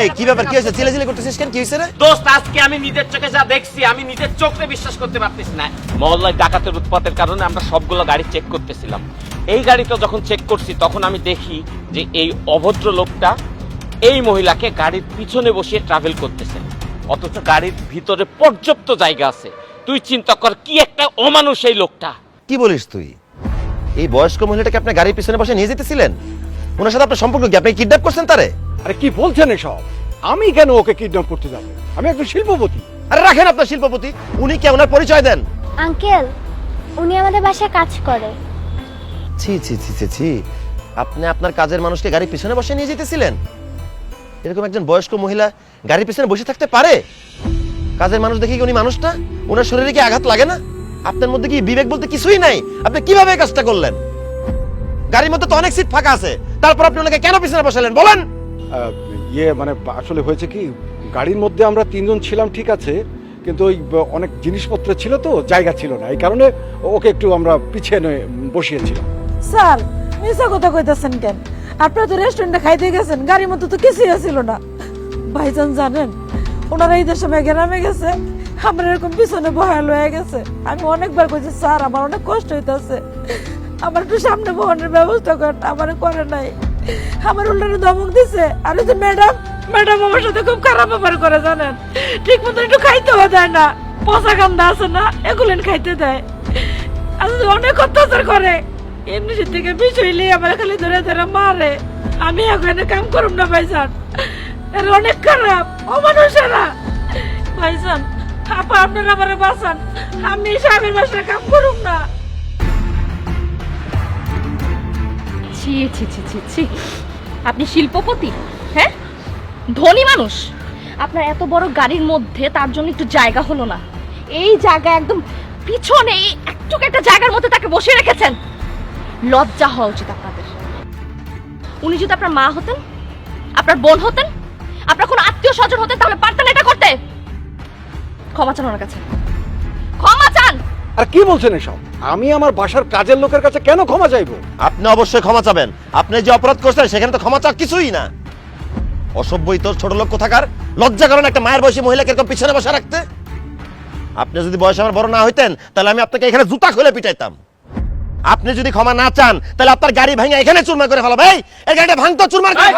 এই কি ব্যাপার কি হয়েছে? চিলেচিলি করতেছিস কেন? কি হয়েছে রে? দোস্ত আজকে আমি নিজের চোখে যা দেখছি আমি নিজের চোখে বিশ্বাস করতে পারতেছি না। মহল্লায় ডাকাতের উৎপাতের কারণে আমরা সবগুলো গাড়ি চেক করতেছিলাম। এই গাড়িটা যখন চেক করছি তখন আমি দেখি যে এই অভদ্র লোকটা এই মহিলাকে গাড়ির পিছনে বসিয়ে ট্রাভেল করতেছে। অথচ গাড়ির ভিতরে পর্যাপ্ত জায়গা আছে। তুই চিন্তা কর কি একটা অমানুষ এই লোকটা। কি বলিস তুই? এই বয়স্ক মহিলাটাকে আপনার গাড়ির পিছনে বসে নিয়ে যেতেছিলেন? ওনার সাথে আপনার সম্পর্ক কি? আপনি কিডন্যাপ করছেন তারে? আরে কি বলছেন এসব? আমি কেন ওকে কিডন্যাপ করতে যাব? আমি একজন শিল্পপতি। আরে রাখেন আপনার শিল্পপতি উনি কে ওনার পরিচয় দেন? আঙ্কেল উনি আমাদের বাসায় কাজ করে। ছি ছি ছি ছি ছি আপনি আপনার কাজের মানুষকে গাড়ির পিছনে বসে নিয়ে যেতেছিলেন? এরকম একজন বয়স্ক মহিলা গাড়ির পিছনে বসে থাকতে পারে? কাজের মানুষ দেখি কি উনি মানুষ না ওনার শরীরে কি আঘাত লাগে না? আপনার মধ্যে কি বিবেক বলতে কিছুই নাই? আপনি কীভাবে এই কাজটা করলেন? গাড়ির মধ্যে তো অনেক সিট ফাঁকা আছে। তারপর আপনি ওনাকে কেন পিছনে বসালেন? বলেন! ইয়ে মানে আসলে হয়েছে কি, গাড়ির মধ্যে আমরা তিনজন ছিলাম, ঠিক আছে, কিন্তু ওই অনেক জিনিসপত্র ছিল তো, জায়গা ছিল না। এই কারণে ওকে একটু আমরা পিছিয়ে বসিয়েছিলাম। স্যার মিশা কথা কইতাছেন কেন? আপনারা তো রেস্টুরেন্টে খাইতে গেছেন, গাড়ির মতো তো কিছুই ছিল না। ভাইজান জানেন, ওনারা ঈদের সময় গ্রামে গেছে, আমার এরকম পিছনে বহাল হয়ে গেছে। আমি অনেকবার কইছি, স্যার, আমার অনেক কষ্ট হইতাছে। আমার একটু সামনে বহনের ব্যবস্থা করেন, আমার করে নাই। আমার উল্টারে ধমক দিছে। আর ওই যে ম্যাডাম ম্যাডাম আমার সাথে খুব খারাপ ব্যাপার করে, জানেন? ঠিক মতো একটু দেয় না। পচা কান্দা আছে না, এগুলেন খাইতে দেয়। আর অনেক অত্যাচার করে। এমনি থেকে বিষয়লি আমার খালি ধরে ধরে মারে। আমি এখানে কাম করুম না, ভাইজান। এরা অনেক খারাপ, অমানুষেরা। ভাইজান, আপা আপনারা আমারে বাঁচান। আমি স্বামীর বাসায় কাম করুম না। ছি ছি ছি ছি ছি। আপনি শিল্পপতি হ্যাঁ? ধনী মানুষ। আপনার এত বড় গাড়ির মধ্যে তার জন্য একটু জায়গা হলো না। এই জায়গা একদম পিছনে এই একটুকু একটা জায়গার মধ্যে তাকে বসিয়ে রেখেছেন। লজ্জা হওয়া উচিত আপনাদের। উনি যদি আপনার মা হতেন, আপনার বোন হতেন, আপনার কোনো আত্মীয় স্বজন হতেন, তাহলে পারতেন এটা করতে। ক্ষমা চান ওনার কাছে। আর কি বলছেন এসব? আমি আমার বাসার কাজের লোকের কাছে কেন ক্ষমা চাইব? আপনি অবশ্যই ক্ষমা চাবেন। আপনি যে অপরাধ করছেন সেখানে তো ক্ষমা চাওয়ার কিছুই না। অসভ্যই তোর ছোট লোক কোথাকার? লজ্জা করেন একটা মায়ের বয়সী মহিলাকে এরকম পিছনে বসে রাখতে? আপনি যদি বয়স আমার বড় না হইতেন তাহলে আমি আপনাকে এখানে জুতা খুলে পিটাইতাম। আপনি যদি ক্ষমা না চান তাহলে আপনার গাড়ি ভাঙা এখানে চুরমার করে ফেলাবো। ভাই এই গাড়িটা ভাঙতো চুরমার করে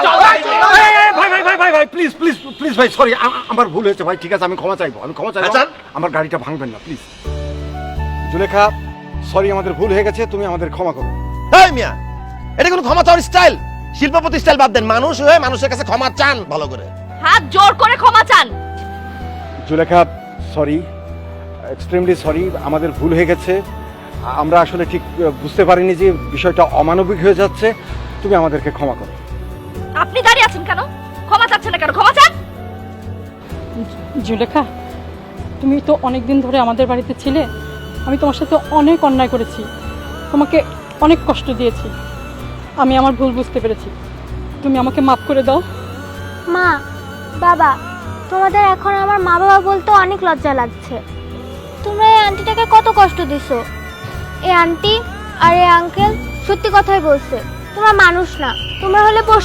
ভাই ভাই ভাই ভাই প্লিজ প্লিজ প্লিজ ভাই সরি আমার ভুল হয়েছে ভাই ঠিক আছে আমি ক্ষমা চাইব আমি ক্ষমা চাইব। আচ্ছা। আমার গাড়িটা ভাঙবেন না প্লিজ জুলেখা সরি আমাদের ভুল হয়ে গেছে তুমি আমাদের ক্ষমা করো। এই মিয়া এটা কোনো ক্ষমা চাওয়ার স্টাইল শিল্পপতি স্টাইল বাদ দেন মানুষ হয়ে মানুষের কাছে ক্ষমা চান ভালো করে। হাত জোর করে ক্ষমা চান। জুলেখা সরি এক্সট্রিমলি সরি আমাদের ভুল হয়ে গেছে। আমরা আসলে ঠিক বুঝতে পারিনি যে বিষয়টা অমানবিক হয়ে যাচ্ছে। তুমি আমাদেরকে ক্ষমা করো। আপনি দাঁড়িয়ে আছেন কেন? ক্ষমা চাচ্ছেন না কেন? ক্ষমা চান? জুলেখা তুমি তো অনেক দিন ধরে আমাদের বাড়িতে ছিলে। আমি তোমার সাথে অনেক অন্যায় করেছি। তোমাকে অনেক কষ্ট দিয়েছি। আমি আমার ভুল বুঝতে পেরেছি। তুমি আমাকে মাফ করে দাও। মা, বাবা, তোমাদের এখন আমার মা বাবা বলতে অনেক লজ্জা লাগছে। তোমরা এই আন্টিটাকে কত কষ্ট দিছো? এই আন্টি আর এই আঙ্কেল সত্যি কথাই বলছে, তোমরা মানুষ না, তোমরা হলে